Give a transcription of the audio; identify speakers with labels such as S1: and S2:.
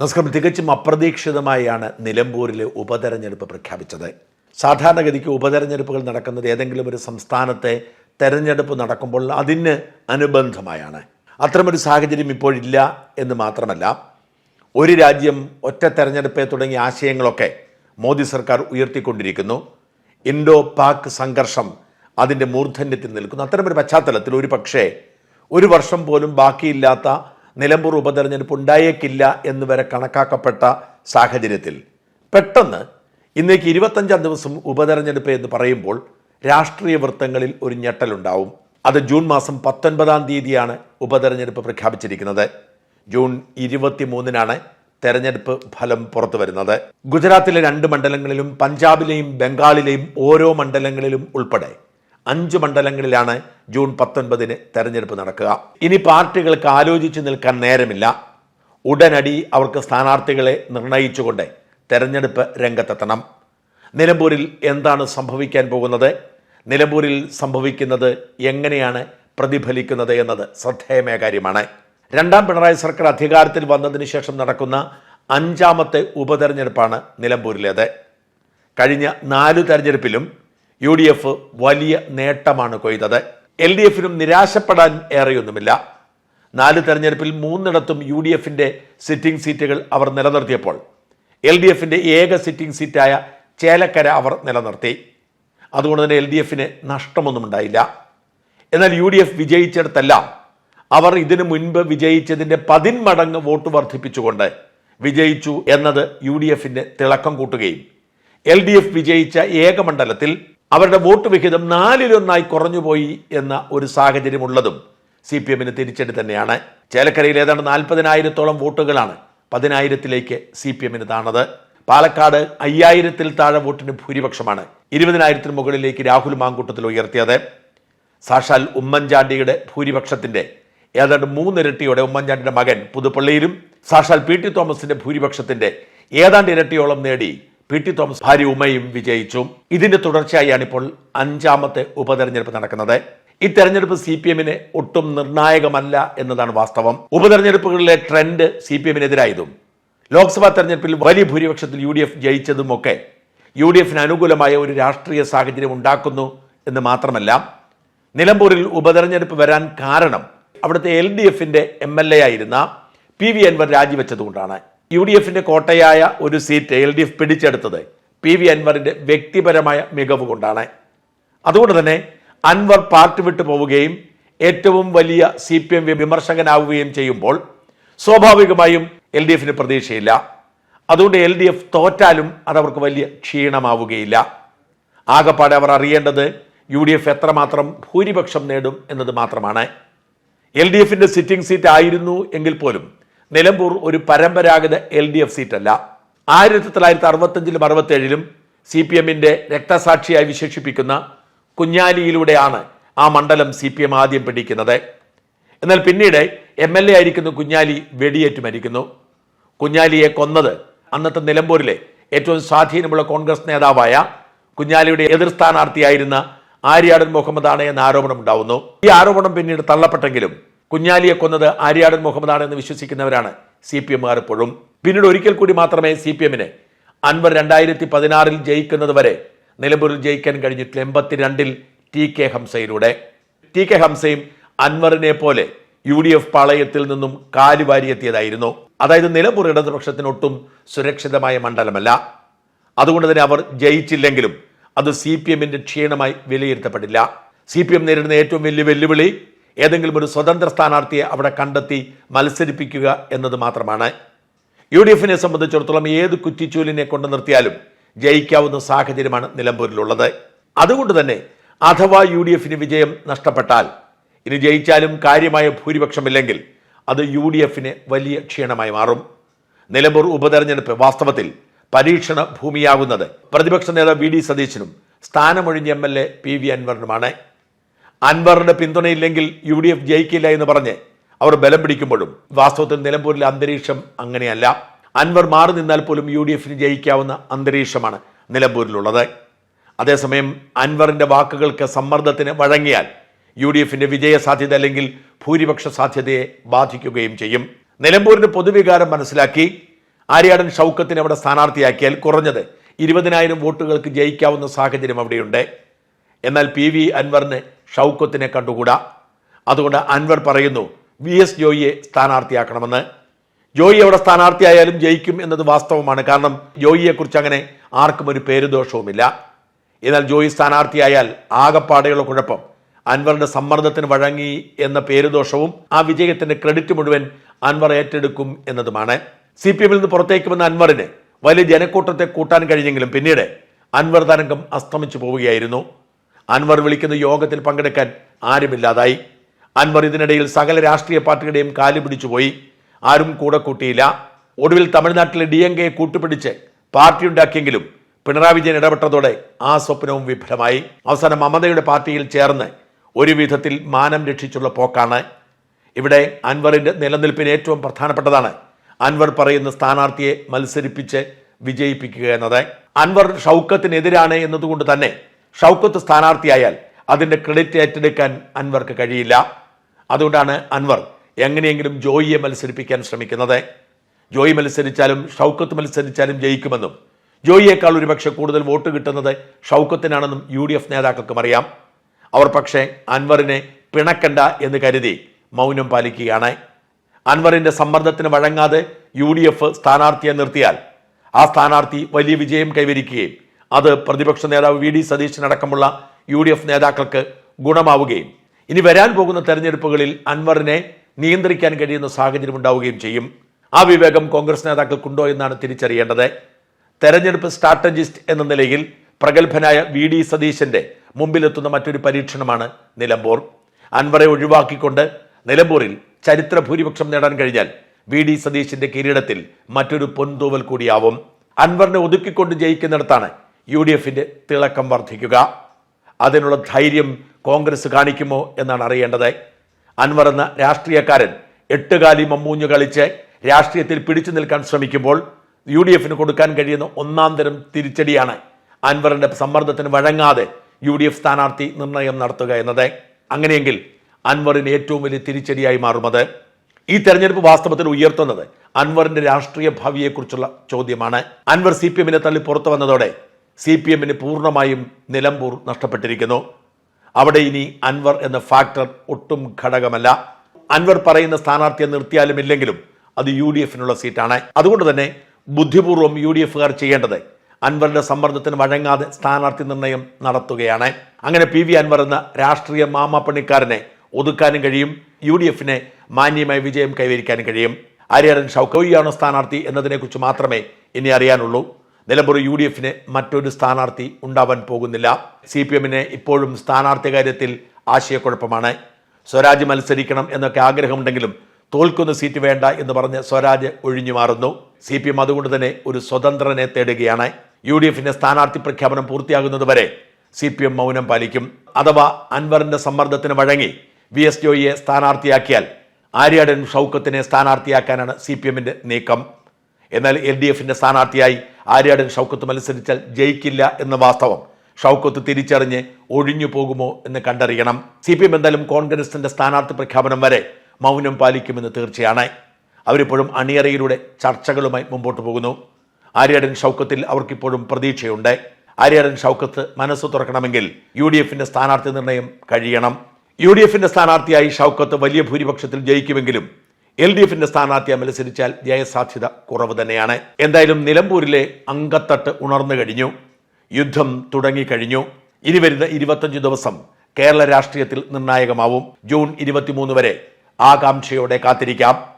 S1: നമസ്കാരം. തികച്ചും അപ്രതീക്ഷിതമായാണ് നിലമ്പൂരിലെ ഉപതെരഞ്ഞെടുപ്പ് പ്രഖ്യാപിച്ചത്. സാധാരണഗതിക്ക് ഉപതെരഞ്ഞെടുപ്പുകൾ നടക്കുന്നത് ഏതെങ്കിലും ഒരു സംസ്ഥാനത്തെ തെരഞ്ഞെടുപ്പ് നടക്കുമ്പോൾ അതിന് അനുബന്ധമായാണ്. അത്തരമൊരു സാഹചര്യം ഇപ്പോഴില്ല എന്ന് മാത്രമല്ല ഒരു രാജ്യം ഒറ്റ തെരഞ്ഞെടുപ്പെ തുടങ്ങിയ ആശയങ്ങളൊക്കെ മോദി സർക്കാർ ഉയർത്തിക്കൊണ്ടിരിക്കുന്നു. ഇൻഡോ പാക് സംഘർഷം അതിന്റെ മൂർധന്യത്തിൽ നിൽക്കുന്നു. അത്തരമൊരു പശ്ചാത്തലത്തിൽ ഒരു പക്ഷേ ഒരു വർഷം പോലും ബാക്കിയില്ലാത്ത നിലമ്പൂർ ഉപതെരഞ്ഞെടുപ്പ് ഉണ്ടായേക്കില്ല എന്ന് വരെ കണക്കാക്കപ്പെട്ട സാഹചര്യത്തിൽ പെട്ടെന്ന് ഇന്നേക്ക് ഇരുപത്തഞ്ചാം ദിവസം ഉപതെരഞ്ഞെടുപ്പ് എന്ന് പറയുമ്പോൾ രാഷ്ട്രീയ വൃത്തങ്ങളിൽ ഒരു ഞെട്ടലുണ്ടാവും. അത് ജൂൺ മാസം പത്തൊൻപതാം തീയതിയാണ് ഉപതെരഞ്ഞെടുപ്പ് പ്രഖ്യാപിച്ചിരിക്കുന്നത്. ജൂൺ ഇരുപത്തിമൂന്നിനാണ് തെരഞ്ഞെടുപ്പ് ഫലം പുറത്തു വരുന്നത്. ഗുജറാത്തിലെ രണ്ട് മണ്ഡലങ്ങളിലും പഞ്ചാബിലെയും ബംഗാളിലെയും ഓരോ മണ്ഡലങ്ങളിലും ഉൾപ്പെടെ അഞ്ച് മണ്ഡലങ്ങളിലാണ് ജൂൺ പത്തൊൻപതിന് തെരഞ്ഞെടുപ്പ് നടക്കുക. ഇനി പാർട്ടികൾക്ക് ആലോചിച്ച് നിൽക്കാൻ നേരമില്ല. ഉടനടി അവർക്ക് സ്ഥാനാർത്ഥികളെ നിർണയിച്ചുകൊണ്ട് തെരഞ്ഞെടുപ്പ് രംഗത്തെത്തണം. നിലമ്പൂരിൽ എന്താണ് സംഭവിക്കാൻ പോകുന്നത്? നിലമ്പൂരിൽ സംഭവിക്കുന്നത് എങ്ങനെയാണ് പ്രതിഫലിക്കുന്നത് എന്നത് ശ്രദ്ധേയമായ കാര്യമാണ്. രണ്ടാം പിണറായി സർക്കാർ അധികാരത്തിൽ വന്നതിന് ശേഷം നടക്കുന്ന അഞ്ചാമത്തെ ഉപതെരഞ്ഞെടുപ്പാണ് നിലമ്പൂരിലേത്. കഴിഞ്ഞ നാല് തെരഞ്ഞെടുപ്പിലും യു വലിയ നേട്ടമാണ് കൊയ്തത്. എൽ ഡി എഫിനും നിരാശപ്പെടാൻ ഏറെയൊന്നുമില്ല. നാല് തെരഞ്ഞെടുപ്പിൽ മൂന്നിടത്തും യു ഡി എഫിന്റെ സിറ്റിംഗ് സീറ്റുകൾ അവർ നിലനിർത്തിയപ്പോൾ എൽ ഡി എഫിന്റെ ഏക സിറ്റിംഗ് സീറ്റായ ചേലക്കര അവർ നിലനിർത്തി. അതുകൊണ്ട് തന്നെ എൽ ഡി എഫിന് നഷ്ടമൊന്നും ഉണ്ടായില്ല. എന്നാൽ യു ഡി എഫ് വിജയിച്ചിടത്തെല്ലാം അവർ ഇതിനു മുൻപ് വിജയിച്ചതിന്റെ പതിന്മടങ്ങ് വോട്ട് വർദ്ധിപ്പിച്ചുകൊണ്ട് വിജയിച്ചു എന്നത് യു ഡി എഫിന്റെ തിളക്കം കൂട്ടുകയും എൽ ഡി എഫ് വിജയിച്ച ഏക മണ്ഡലത്തിൽ അവരുടെ വോട്ട് വിഹിതം നാലിലൊന്നായി കുറഞ്ഞുപോയി എന്ന ഒരു സാഹചര്യമുള്ളതും സി പി എമ്മിന് തിരിച്ചടി തന്നെയാണ്. ചേലക്കരയിൽ ഏതാണ്ട് നാൽപ്പതിനായിരത്തോളം വോട്ടുകളാണ് പതിനായിരത്തിലേക്ക് സി പി എമ്മിന് താണത്. പാലക്കാട് അയ്യായിരത്തിൽ താഴെ വോട്ടിന് ഭൂരിപക്ഷമാണ് ഇരുപതിനായിരത്തിന് മുകളിലേക്ക് രാഹുൽ മാങ്കൂട്ടത്തിൽ ഉയർത്തിയത്. സാക്ഷാൽ ഉമ്മൻചാണ്ടിയുടെ ഭൂരിപക്ഷത്തിന്റെ ഏതാണ്ട് മൂന്നിരട്ടിയോടെ ഉമ്മൻചാണ്ടിയുടെ മകൻ പുതുപ്പള്ളിയിലും സാക്ഷാൽ പി ടി തോമസിന്റെ ഭൂരിപക്ഷത്തിന്റെ ഏതാണ്ട് ഇരട്ടിയോളം നേടി പി ടി തോമസ് ഭാര്യ ഉമ്മയും വിജയിച്ചു. ഇതിന്റെ തുടർച്ചയായാണ് ഇപ്പോൾ അഞ്ചാമത്തെ ഉപതെരഞ്ഞെടുപ്പ് നടക്കുന്നത്. ഈ തെരഞ്ഞെടുപ്പ് സി പി എമ്മിന് ഒട്ടും നിർണായകമല്ല എന്നതാണ് വാസ്തവം. ഉപതെരഞ്ഞെടുപ്പുകളിലെ ട്രെൻഡ് സി പി എമ്മിനെതിരായതും ലോക്സഭാ തെരഞ്ഞെടുപ്പിൽ വലിയ ഭൂരിപക്ഷത്തിൽ യു ഡി എഫ് ജയിച്ചതുമൊക്കെ യു ഡി എഫിന് അനുകൂലമായ ഒരു രാഷ്ട്രീയ സാഹചര്യം ഉണ്ടാക്കുന്നു എന്ന് മാത്രമല്ല നിലമ്പൂരിൽ ഉപതെരഞ്ഞെടുപ്പ് വരാൻ കാരണം അവിടുത്തെ എൽ ഡി എഫിന്റെ എം എൽ എ ആയിരുന്ന പി വി അൻവർ രാജിവെച്ചതുകൊണ്ടാണ്. യു ഡി എഫിന്റെ കോട്ടയായ ഒരു സീറ്റ് എൽ ഡി എഫ് പിടിച്ചെടുത്തത് പി വി അൻവറിന്റെ വ്യക്തിപരമായ മികവ് കൊണ്ടാണ്. അതുകൊണ്ട് തന്നെ അൻവർ പാർട്ടി വിട്ടു പോവുകയും ഏറ്റവും വലിയ സി പി എം വിമർശകനാവുകയും ചെയ്യുമ്പോൾ സ്വാഭാവികമായും എൽ ഡി എഫിന് പ്രതീക്ഷയില്ല. അതുകൊണ്ട് എൽ ഡി എഫ് തോറ്റാലും അതവർക്ക് വലിയ ക്ഷീണമാവുകയില്ല. ആകപ്പാടെ അവർ അറിയേണ്ടത് യു ഡി എഫ് എത്രമാത്രം ഭൂരിപക്ഷം നേടും എന്നത് മാത്രമാണ്. എൽ ഡി എഫിന്റെ സിറ്റിംഗ് സീറ്റ് ആയിരുന്നു എങ്കിൽ പോലും നിലമ്പൂർ ഒരു പരമ്പരാഗത എൽ ഡി എഫ് സീറ്റല്ല. ആയിരത്തി തൊള്ളായിരത്തി അറുപത്തഞ്ചിലും അറുപത്തേഴിലും സി പി എമ്മിന്റെ രക്തസാക്ഷിയായി വിശേഷിപ്പിക്കുന്ന കുഞ്ഞാലിയിലൂടെയാണ് ആ മണ്ഡലം സി പി എം ആദ്യം പിടിക്കുന്നത്. എന്നാൽ പിന്നീട് എം എൽ എ ആയിരിക്കുന്ന കുഞ്ഞാലി വെടിയേറ്റ് മരിക്കുന്നു. കുഞ്ഞാലിയെ കൊന്നത് അന്നത്തെ നിലമ്പൂരിലെ ഏറ്റവും സ്വാധീനമുള്ള കോൺഗ്രസ് നേതാവായ കുഞ്ഞാലിയുടെ എതിർ സ്ഥാനാർത്ഥിയായിരുന്ന ആര്യാടൻ മുഹമ്മദാണ് എന്ന ആരോപണം ഉണ്ടാവുന്നു ഈ ആരോപണം പിന്നീട് തള്ളപ്പെട്ടെങ്കിലും കുഞ്ഞാലിയെ കൊന്നത് ആര്യാടൻ മുഹമ്മദാണ് എന്ന് വിശ്വസിക്കുന്നവരാണ് സി പി എമ്മുകാർ ഇപ്പോഴും. പിന്നീട് ഒരിക്കൽ കൂടി മാത്രമേ സി പി എമ്മിന് അൻവർ രണ്ടായിരത്തി പതിനാറിൽ ജയിക്കുന്നത് വരെ നിലമ്പൂരിൽ ജയിക്കാൻ കഴിഞ്ഞിട്ടില്ല. എൺപത്തിരണ്ടിൽ ടി കെ ഹംസയിലൂടെ. ടി കെ ഹംസയും അൻവറിനെ പോലെ യു ഡി എഫ് പാളയത്തിൽ നിന്നും കാലുവാരിയെത്തിയതായിരുന്നു അതായത് നിലമ്പൂർ ഇടതുപക്ഷത്തിന് ഒട്ടും സുരക്ഷിതമായ മണ്ഡലമല്ല. അതുകൊണ്ട് തന്നെ അവർ ജയിച്ചില്ലെങ്കിലും അത് സി പി എമ്മിന്റെ ക്ഷീണമായി വിലയിരുത്തപ്പെട്ടില്ല. സി പി എം നേരിടുന്ന ഏറ്റവും വലിയ വെല്ലുവിളി ഏതെങ്കിലും ഒരു സ്വതന്ത്ര സ്ഥാനാർത്ഥിയെ അവിടെ കണ്ടെത്തി മത്സരിപ്പിക്കുക എന്നത് മാത്രമാണ്. യു ഡി എഫിനെ സംബന്ധിച്ചിടത്തോളം ഏത് കുറ്റിച്ചൂലിനെ കൊണ്ടു നിർത്തിയാലും ജയിക്കാവുന്ന സാഹചര്യമാണ് നിലമ്പൂരിലുള്ളത്. അതുകൊണ്ട് തന്നെ അഥവാ യു ഡി എഫിന് വിജയം നഷ്ടപ്പെട്ടാൽ ഇനി ജയിച്ചാലും കാര്യമായ ഭൂരിപക്ഷമില്ലെങ്കിൽ അത് യു ഡി എഫിന് വലിയ ക്ഷീണമായി മാറും. നിലമ്പൂർ ഉപതെരഞ്ഞെടുപ്പ് വാസ്തവത്തിൽ പരീക്ഷണ ഭൂമിയാകുന്നത് പ്രതിപക്ഷ നേതാവ് വി ഡി സതീശനും സ്ഥാനമൊഴിഞ്ഞ M L A P V അൻവറിനുമാണ്. അൻവറിന്റെ പിന്തുണയില്ലെങ്കിൽ യു ഡി എഫ് ജയിക്കില്ല എന്ന് പറഞ്ഞ് അവർ ബലം പിടിക്കുമ്പോഴും വാസ്തവത്തിൽ നിലമ്പൂരിലെ അന്തരീക്ഷം അങ്ങനെയല്ല. അൻവർ മാറി നിന്നാൽ പോലും യു ഡി എഫിന് ജയിക്കാവുന്ന അന്തരീക്ഷമാണ് നിലമ്പൂരിലുള്ളത്. അതേസമയം അൻവറിന്റെ വാക്കുകൾക്ക് സമ്മർദ്ദത്തിന് വഴങ്ങിയാൽ യു ഡി എഫിന്റെ വിജയ സാധ്യത അല്ലെങ്കിൽ ഭൂരിപക്ഷ സാധ്യതയെ ബാധിക്കുകയും ചെയ്യും. നിലമ്പൂരിന്റെ പൊതുവികാരം മനസ്സിലാക്കി ആര്യാടൻ ഷൗക്കത്തിനെ അവിടെ സ്ഥാനാർത്ഥിയാക്കിയാൽ കുറഞ്ഞത് ഇരുപതിനായിരം വോട്ടുകൾക്ക് ജയിക്കാവുന്ന സാഹചര്യം അവിടെയുണ്ട്. എന്നാൽ പി വി അൻവറിന് ഷൗക്കത്തിനെ കണ്ടുകൂടാ? അതുകൊണ്ട് അൻവർ പറയുന്നു വി എസ് ജോയിയെ സ്ഥാനാർത്ഥിയാക്കണമെന്ന്. ജോയി എവിടെ സ്ഥാനാർത്ഥിയായാലും ജയിക്കും എന്നത് വാസ്തവമാണ്. കാരണം ജോയിയെക്കുറിച്ച് അങ്ങനെ ആർക്കും ഒരു പേരുദോഷവുമില്ല. എന്നാൽ ജോയി സ്ഥാനാർത്ഥിയായാൽ ആകപ്പാടെയുള്ള കുഴപ്പം അൻവറിന്റെ സമ്മർദ്ദത്തിന് വഴങ്ങി എന്ന പേരുദോഷവും ആ വിജയത്തിന്റെ ക്രെഡിറ്റ് മുഴുവൻ അൻവർ ഏറ്റെടുക്കും എന്നതുമാണ്. സി പി എമ്മിൽ നിന്ന് പുറത്തേക്ക് വന്ന അൻവറിന് വലിയ ജനക്കൂട്ടത്തെ കൂട്ടാൻ കഴിഞ്ഞെങ്കിലും പിന്നീട് അൻവർ തരംഗം അസ്തമിച്ചു പോവുകയായിരുന്നു. അൻവർ വിളിക്കുന്ന യോഗത്തിൽ പങ്കെടുക്കാൻ ആരുമില്ലാതായി. അൻവർ ഇതിനിടയിൽ സകല രാഷ്ട്രീയ പാർട്ടികളുടെയും കാലു പിടിച്ചുപോയി. ആരും കൂടെ കൂട്ടിയില്ല. ഒടുവിൽ തമിഴ്നാട്ടിലെ ഡി എൻ കെയെ കൂട്ടുപിടിച്ച് പാർട്ടി ഉണ്ടാക്കിയെങ്കിലും പിണറായി വിജയൻ ഇടപെട്ടതോടെ ആ സ്വപ്നവും വിഫലമായി. അവസാനം മമതയുടെ പാർട്ടിയിൽ ചേർന്ന് ഒരു വിധത്തിൽ മാനം രക്ഷിച്ചുള്ള പോക്കാണ്. ഇവിടെ അൻവറിന്റെ നിലനിൽപ്പിന് ഏറ്റവും പ്രധാനപ്പെട്ടതാണ് അൻവർ പറയുന്ന സ്ഥാനാർത്ഥിയെ മത്സരിപ്പിച്ച് വിജയിപ്പിക്കുക എന്നത്. അൻവർ ഷൗക്കത്തിനെതിരാണ് എന്നതുകൊണ്ട് തന്നെ ഷൗക്കത്ത് സ്ഥാനാർത്ഥിയായാൽ അതിന്റെ ക്രെഡിറ്റ് ഏറ്റെടുക്കാൻ അൻവർക്ക് കഴിയില്ല. അതുകൊണ്ടാണ് അൻവർ എങ്ങനെയെങ്കിലും ജോയിയെ മത്സരിപ്പിക്കാൻ ശ്രമിക്കുന്നത്. ജോയി മത്സരിച്ചാലും ഷൗക്കത്ത് മത്സരിച്ചാലും ജയിക്കുമെന്നും ജോയിയേക്കാൾ ഒരുപക്ഷെ കൂടുതൽ വോട്ട് കിട്ടുന്നത് ഷൗക്കത്തിനാണെന്നും യു ഡി എഫ് നേതാക്കൾക്കും അറിയാം. അവർ പക്ഷേ അൻവറിനെ പിണക്കണ്ട എന്ന് കരുതി മൗനം പാലിക്കുകയാണ്. അൻവറിന്റെ സമ്മർദ്ദത്തിന് വഴങ്ങാതെ യു ഡി എഫ് സ്ഥാനാർത്ഥിയെ നിർത്തിയാൽ ആ സ്ഥാനാർത്ഥി വലിയ വിജയം കൈവരിക്കുകയും അത് പ്രതിപക്ഷ നേതാവ് വി ഡി സതീശനടക്കമുള്ള യു ഡി എഫ് നേതാക്കൾക്ക് ഗുണമാവുകയും ഇനി വരാൻ പോകുന്ന തെരഞ്ഞെടുപ്പുകളിൽ അൻവറിനെ നിയന്ത്രിക്കാൻ കഴിയുന്ന സാഹചര്യം ഉണ്ടാവുകയും ചെയ്യും. ആ വിവേകം കോൺഗ്രസ് നേതാക്കൾക്കുണ്ടോ എന്നാണ് തിരിച്ചറിയേണ്ടത്. തെരഞ്ഞെടുപ്പ് സ്ട്രാറ്റജിസ്റ്റ് എന്ന നിലയിൽ പ്രഗത്ഭനായ വി ഡി സതീശന്റെ മുമ്പിലെത്തുന്ന മറ്റൊരു പരീക്ഷണമാണ് നിലമ്പൂർ. അൻവറെ ഒഴിവാക്കിക്കൊണ്ട് നിലമ്പൂരിൽ ചരിത്ര ഭൂരിപക്ഷം നേടാൻ കഴിഞ്ഞാൽ വി ഡി സതീശിന്റെ കിരീടത്തിൽ മറ്റൊരു പൊൻതൂവൽ കൂടിയാവും. അൻവറിനെ ഒതുക്കിക്കൊണ്ട് ജയിക്കുന്നിടത്താണ് യു ഡി എഫിന്റെ തിളക്കം വർദ്ധിക്കുക. അതിനുള്ള ധൈര്യം കോൺഗ്രസ് കാണിക്കുമോ എന്നാണ് അറിയേണ്ടത്. അൻവർ എന്ന രാഷ്ട്രീയക്കാരൻ എട്ടുകാലി മമ്മൂഞ്ഞു കളിച്ച് രാഷ്ട്രീയത്തിൽ പിടിച്ചു നിൽക്കാൻ ശ്രമിക്കുമ്പോൾ യു ഡി എഫിന് കൊടുക്കാൻ കഴിയുന്ന ഒന്നാം തരം തിരിച്ചടിയാണ് അൻവറിന്റെ സമ്മർദ്ദത്തിന് വഴങ്ങാതെ യു ഡി എഫ് സ്ഥാനാർത്ഥി നിർണയം നടത്തുക എന്നത്. അങ്ങനെയെങ്കിൽ അൻവറിന് ഏറ്റവും വലിയ തിരിച്ചടിയായി മാറുമത്. ഈ തെരഞ്ഞെടുപ്പ് വാസ്തവത്തിൽ ഉയർത്തുന്നത് അൻവറിന്റെ രാഷ്ട്രീയ ഭാവിയെക്കുറിച്ചുള്ള ചോദ്യമാണ്. അൻവർ സി പി എമ്മിനെ തള്ളി പുറത്തു വന്നതോടെ സി പി എമ്മിന് പൂർണമായും നിലമ്പൂർ നഷ്ടപ്പെട്ടിരിക്കുന്നു. അവിടെ ഇനി അൻവർ എന്ന ഫാക്ടർ ഒട്ടും ഘടകമല്ല. അൻവർ പറയുന്ന സ്ഥാനാർത്ഥിയെ നിർത്തിയാലും ഇല്ലെങ്കിലും അത് യു ഡി എഫിനുള്ള സീറ്റാണ്. അതുകൊണ്ട് തന്നെ ബുദ്ധിപൂർവം യു ഡി എഫുകാർ ചെയ്യേണ്ടത് അൻവറിന്റെ സമ്മർദ്ദത്തിന് വഴങ്ങാതെ സ്ഥാനാർത്ഥി നിർണയം നടത്തുകയാണ്. അങ്ങനെ പി വി അൻവർ എന്ന രാഷ്ട്രീയ മാമാപ്പണിക്കാരനെ ഒതുക്കാനും കഴിയും യു ഡി എഫിനെ മാന്യമായ വിജയം കൈവരിക്കാനും കഴിയും. ആര്യാടൻ ഷൗക്കോയിയാണോ സ്ഥാനാർത്ഥി എന്നതിനെക്കുറിച്ച് മാത്രമേ ഇനി അറിയാനുള്ളൂ. നിലമ്പൂർ യു ഡി എഫിന് മറ്റൊരു സ്ഥാനാർത്ഥി ഉണ്ടാവാൻ പോകുന്നില്ല. സി പി എമ്മിന് ഇപ്പോഴും സ്ഥാനാർത്ഥി കാര്യത്തിൽ ആശയക്കുഴപ്പമാണ്. സ്വരാജ് മത്സരിക്കണം എന്നൊക്കെ ആഗ്രഹമുണ്ടെങ്കിലും തോൽക്കുന്ന സീറ്റ് വേണ്ട എന്ന് പറഞ്ഞ് സ്വരാജ് ഒഴിഞ്ഞു മാറുന്നു. സി പി എം അതുകൊണ്ട് തന്നെ ഒരു സ്വതന്ത്രനെ തേടുകയാണ്. യു ഡി എഫിന്റെ സ്ഥാനാർത്ഥി പ്രഖ്യാപനം പൂർത്തിയാകുന്നതുവരെ സി പി എം മൗനം പാലിക്കും. അഥവാ അൻവറിന്റെ സമ്മർദ്ദത്തിന് വഴങ്ങി വി എസ് ജോയിയെ സ്ഥാനാർത്ഥിയാക്കിയാൽ ആര്യാടൻ ഷൗക്കത്തിനെ സ്ഥാനാർത്ഥിയാക്കാനാണ് സി പി എമ്മിന്റെ നീക്കം. എന്നാൽ എൽ ഡി എഫിന്റെ സ്ഥാനാർത്ഥിയായി ആര്യാടൻ ഷൗക്കത്ത് മത്സരിച്ചാൽ ജയിക്കില്ല എന്ന വാസ്തവം. ഷൗക്കത്ത് തിരിച്ചറിഞ്ഞ് ഒഴിഞ്ഞു പോകുമോ എന്ന് കണ്ടറിയണം. സി പി എം എന്തായാലും കോൺഗ്രസിന്റെ സ്ഥാനാർത്ഥി പ്രഖ്യാപനം വരെ മൗനം പാലിക്കുമെന്ന് തീർച്ചയാണ്. അവരിപ്പോഴും അണിയറയിലൂടെ ചർച്ചകളുമായി മുമ്പോട്ട് പോകുന്നു. ആര്യാടൻ ഷൗക്കത്തിൽ അവർക്കിപ്പോഴും പ്രതീക്ഷയുണ്ട്. ആര്യാടൻ ഷൗക്കത്ത് മനസ്സ് തുറക്കണമെങ്കിൽ യു ഡി എഫിന്റെ സ്ഥാനാർത്ഥി നിർണയം കഴിയണം. യു ഡി എഫിന്റെ സ്ഥാനാർത്ഥിയായി ഷൗക്കത്ത് വലിയ ഭൂരിപക്ഷത്തിൽ ജയിക്കുമെങ്കിലും എൽ ഡി എഫിന്റെ സ്ഥാനാർത്ഥിയെ മത്സരിച്ചാൽ ജയസാധ്യത കുറവ് തന്നെയാണ്. എന്തായാലും നിലമ്പൂരിലെ അങ്കത്തട്ട് ഉണർന്നു കഴിഞ്ഞു. യുദ്ധം തുടങ്ങിക്കഴിഞ്ഞു. ഇനി വരുന്ന ഇരുപത്തഞ്ച് ദിവസം കേരള രാഷ്ട്രീയത്തിൽ നിർണായകമാവും. ജൂൺ ഇരുപത്തിമൂന്ന് വരെ ആകാംക്ഷയോടെ കാത്തിരിക്കാം.